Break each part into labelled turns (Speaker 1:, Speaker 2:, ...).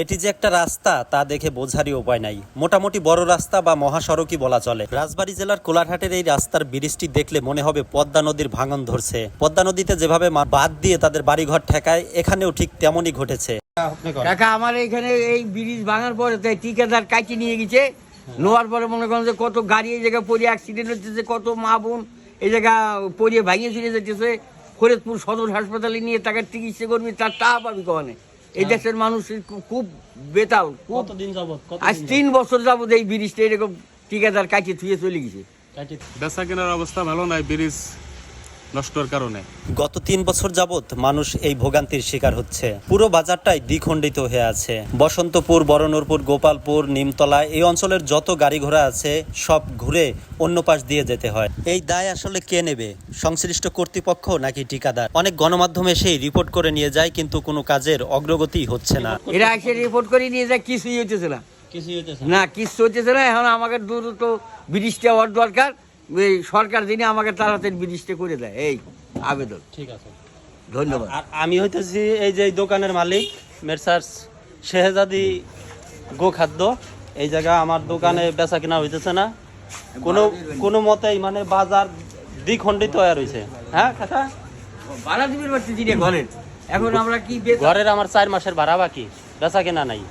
Speaker 1: এটি যে একটা রাস্তা, তা দেখে বোঝারই উপায় নাই। মোটামুটি বড় রাস্তা বা মহাসড়কই বলা চলে। রাজবাড়ী জেলার কোলারহাটের এই রাস্তার ব্রিজটি দেখলে মনে হবে পদ্মা নদীর ভাঙন ধরছে। পদ্মা নদীতে যেভাবে বাদ দিয়ে তাদের বাড়িঘর ঠেকায়, এখানেও ঠিক তেমনই ঘটেছে।
Speaker 2: কাকা আমার এখানে এই ব্রিজ ভাঙার পরে ঠিকাদার কাটি নিয়ে গেছে। নোয়ার পরে মনে করেন যে কত গাড়ি এই জায়গায় পড়ে অ্যাক্সিডেন্ট হচ্ছে, কত মা বোন এই জায়গা পড়িয়ে ভাঙিয়ে চলে যেতেছে ফরিদপুর সদর হাসপাতালে নিয়ে তাকে চিকিৎসা করবি তার টাকা পাবি কখনে এই দেশের মানুষ খুব- বেতাল খুব
Speaker 1: কতদিন যাবত
Speaker 2: আজ তিন বছর যাবত এই ব্রিজটা এরকম ঠিকাদার কাটিয়ে থুয়ে চলে গেছে।
Speaker 3: বেচা কেনার অবস্থা ভালো নাই ব্রিজ নষ্টর কারণে।
Speaker 1: গত তিন বছর যাবৎ মানুষ এই ভোগান্তির শিকার হচ্ছে। পুরো বাজারটাই দ্বিখণ্ডিত হয়ে আছে। বসন্তপুর বরনরপুর গোপালপুর নিমতলা এই অঞ্চলের যত গাড়ি ঘোড়া আছে সব ঘুরে অন্য পাশ দিয়ে যেতে হয়। এই দায় আসলে কে নেবে? সংশ্লিষ্ট কর্তৃপক্ষ নাকি ঠিকাদার? অনেক গণমাধ্যম এসেই রিপোর্ট করে নিয়ে যায় কিন্তু কোনো কাজের অগ্রগতি হচ্ছে না।
Speaker 2: এরা এসে রিপোর্ট করে নিয়ে যায় কিছুই হইতেছে না। না। কিছু হইতেছে না এখন আমাকে দ্রুত ব্রিজটা হওয়ার দরকার। এই সরকার যিনি আমাকে তাড়াতাড়ি করে দেয় এই আবেদন।
Speaker 1: ঠিক আছে।
Speaker 2: ধন্যবাদ।
Speaker 1: আর আমি হইতেছি এই যে দোকানের মালিক মেরসার্স শেহজাদি গো খাদ্য এই জায়গা আমার দোকানে বেচা কিনা হইতেছে না। কোনো কোনো মতেই মানে বাজার দ্বিখণ্ডিত হয়ে রয়েছে হ্যাঁ কাকা?
Speaker 2: ভাড়া দিবেন পারছি যিনি ঘরের। এখন আমরা কি
Speaker 1: ঘরের আমার চার মাসের ভাড়া বাকি বেচা কেনা নাই।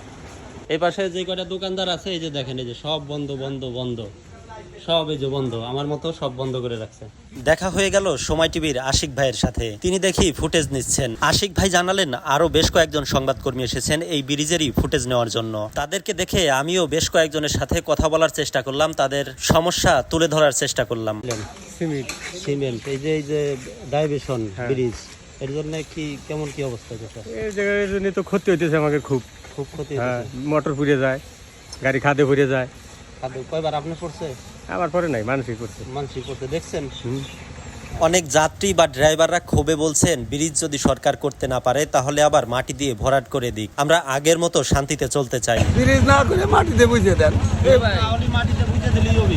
Speaker 1: এই পাশে যে কটা দোকানদার আছে এই যে দেখেন এই যে সব বন্ধ বন্ধ বন্ধ। সব এই যে বন্ধ আমার মতো সব বন্ধ করে রাখছে। দেখা হয়ে গেল সময় টিভির আশিক ভাইয়ের সাথে। তিনি দেখি ফুটেজ নিচ্ছেন। আশিক ভাই জানালেন আরও বেশ কয়েকজন সংবাদকর্মী এসেছেন এই ব্রিজেরই ফুটেজ নেওয়ার জন্য। তাদেরকে দেখে আমিও বেশ কয়েকজনের সাথে কথা বলার চেষ্টা করলাম তাদের সমস্যা তুলে ধরার চেষ্টা করলাম।
Speaker 3: সিমেন্ট।
Speaker 1: সিমেন্ট এই যে এই যে ডাইভেশন ব্রিজের জন্য কি কেমন কি অবস্থা
Speaker 3: এই জায়গায় জন্য তো ক্ষতি হইতেছে আমাকে খুব।
Speaker 1: খুব ক্ষতি
Speaker 3: হ্যাঁ মোটর পুড়ে যায় গাড়ি খাদে পুড়ে যায়।
Speaker 1: খাদ্য? কয়বার আপনি পড়ছে?
Speaker 3: আবার পরে নাই মানুষই করছে
Speaker 1: মানসিক করতে দেখছেন? অনেক যাত্রী বা ড্রাইভাররা ক্ষোভে বলছেন ব্রিজ যদি সরকার করতে না পারে তাহলে আবার মাটি দিয়ে ভরাট করে দিক। আমরা আগের মতো শান্তিতে চলতে চাই
Speaker 4: ব্রিজ না করে মাটিতে বুঝে দেন।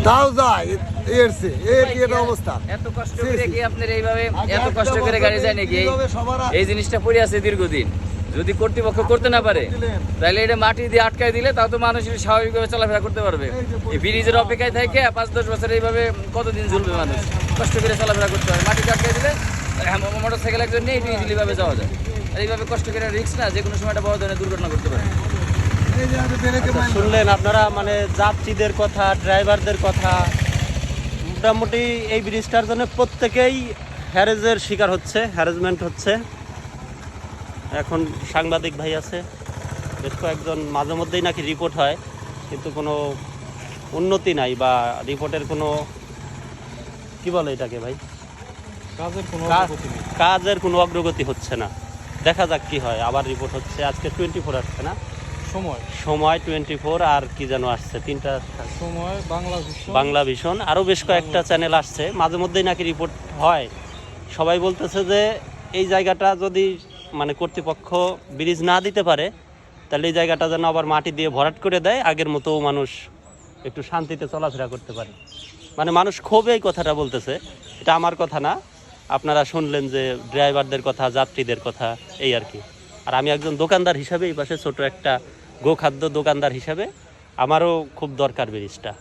Speaker 4: তাও যায় এর এর কি অবস্থা?
Speaker 5: এত কষ্ট করে কি আপনার এইভাবে এত কষ্ট করে গাড়ি যায় নাকি? এই- এই জিনিসটা পড়ে আছে দীর্ঘদিন। যদি কর্তৃপক্ষ করতে না পারে তাহলে এটা মাটি দিয়ে আটকায় দিলে তাও তো মানুষ স্বাভাবিকভাবে চলাফেরা করতে পারবে। এই ব্রিজের অপেক্ষায় থাকে পাঁচ দশ বছর এইভাবে কতদিন ঝুলবে মানুষ? কষ্ট করে চলাফেরা করতে পারে। মাটি আটকায় দিলে মোটর সাইকেল একজন নেই ইজিলি ভাবে যাওয়া যায়। আর এইভাবে কষ্ট করে রিক্স না যে কোনো সময় একটা বড় ধরনের দুর্ঘটনা করতে পারে।
Speaker 4: মাইন
Speaker 1: শুনলেন আপনারা মানে যাত্রীদের কথা ড্রাইভারদের কথা মোটামুটি এই ব্রিজটার জন্য প্রত্যেকেই হ্যারেজের শিকার হচ্ছে হ্যারেজমেন্ট হচ্ছে। এখন সাংবাদিক ভাই আছে বেশ কয়েকজন মাঝে মধ্যেই নাকি রিপোর্ট হয় কিন্তু কোনো উন্নতি নাই বা রিপোর্টের কোনো কি বলে এটাকে ভাই?
Speaker 3: কাজের কোনো
Speaker 1: কাজের কোনো অগ্রগতি হচ্ছে না। দেখা যাক কি হয় আবার রিপোর্ট হচ্ছে আজকে টোয়েন্টি ফোর আসছে না?
Speaker 3: সময়।
Speaker 1: সময় টোয়েন্টি ফোর আর কি যেন আসছে তিনটা
Speaker 3: সময় বাংলা
Speaker 1: বাংলা ভীষণ আরও বেশ কয়েকটা চ্যানেল আসছে মাঝে মধ্যেই নাকি রিপোর্ট হয়। সবাই বলতেছে যে এই জায়গাটা যদি মানে কর্তৃপক্ষ ব্রিজ না দিতে পারে, তাহলে এই জায়গাটা যেন আবার মাটি দিয়ে ভরাট করে দেয়, আগের মতো মানুষ একটু শান্তিতে চলাফেরা করতে পারে। মানে মানুষ ক্ষোভে এই কথাটা বলতেছে, এটা আমার কথা না। আপনারা শুনলেন যে ড্রাইভারদের কথা, যাত্রীদের কথা, এই আর কি। আর আমি একজন দোকানদার হিসাবে এই পাশে ছোট একটা গোখাদ্য দোকানদার হিসাবে, আমারও খুব দরকার ব্রিজটা।